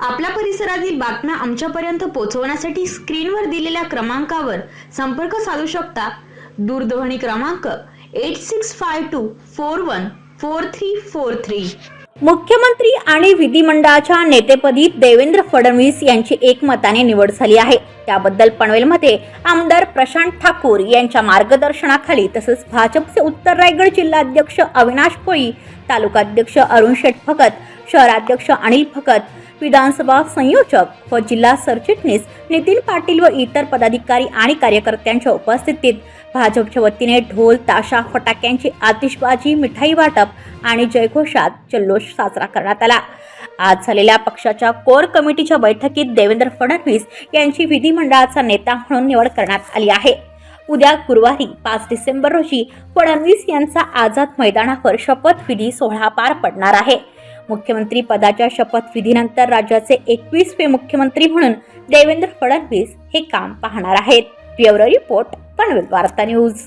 आपल्या परिसरातील बातम्या आमच्यापर्यंत पोहोचवण्यासाठी स्क्रीनवर दिलेल्या क्रमांकावर संपर्क साधू शकता. दूरध्वनी क्रमांक eight six five two four one four three four three. मुख्यमंत्री आणि विधिमंडळाच्या नेतेपदी देवेंद्र फडणवीस यांची एकमताने निवड झाली आहे. त्याबद्दल पनवेलमध्ये आमदार प्रशांत ठाकूर यांच्या मार्गदर्शनाखाली तसंच भाजपचे उत्तर रायगड जिल्हाध्यक्ष अविनाश कोळी तालुकाध्यक्ष अरुण शेठ भगत शहराध्यक्ष अनिल भगत विधानसभा संयोजक व जिल्हा सरचिटणीस नितीन पाटील व इतर पदाधिकारी आणि कार्यकर्त्यांच्या उपस्थितीत भाजपच्या वतीने ढोल ताशा फटाक्यांची आतिषबाजी मिठाई वाटप आणि जयघोषात जल्लोष साजरा करण्यात आला. आज झालेल्या पक्षाच्या कोर कमिटीच्या बैठकीत देवेंद्र फडणवीस यांची विधिमंडळाचा नेता म्हणून निवड करण्यात आली आहे. उद्या गुरुवारी पाच डिसेंबर रोजी फडणवीस यांचा आझाद मैदानावर शपथविधी सोहळा पार पडणार आहे. मुख्यमंत्री पदाच्या शपथविधीनंतर राज्याचे एकवीसवे मुख्यमंत्री म्हणून देवेंद्र फडणवीस हे काम पाहणार आहेत. ब्युरो रिपोर्ट पनवेल वार्ता न्यूज.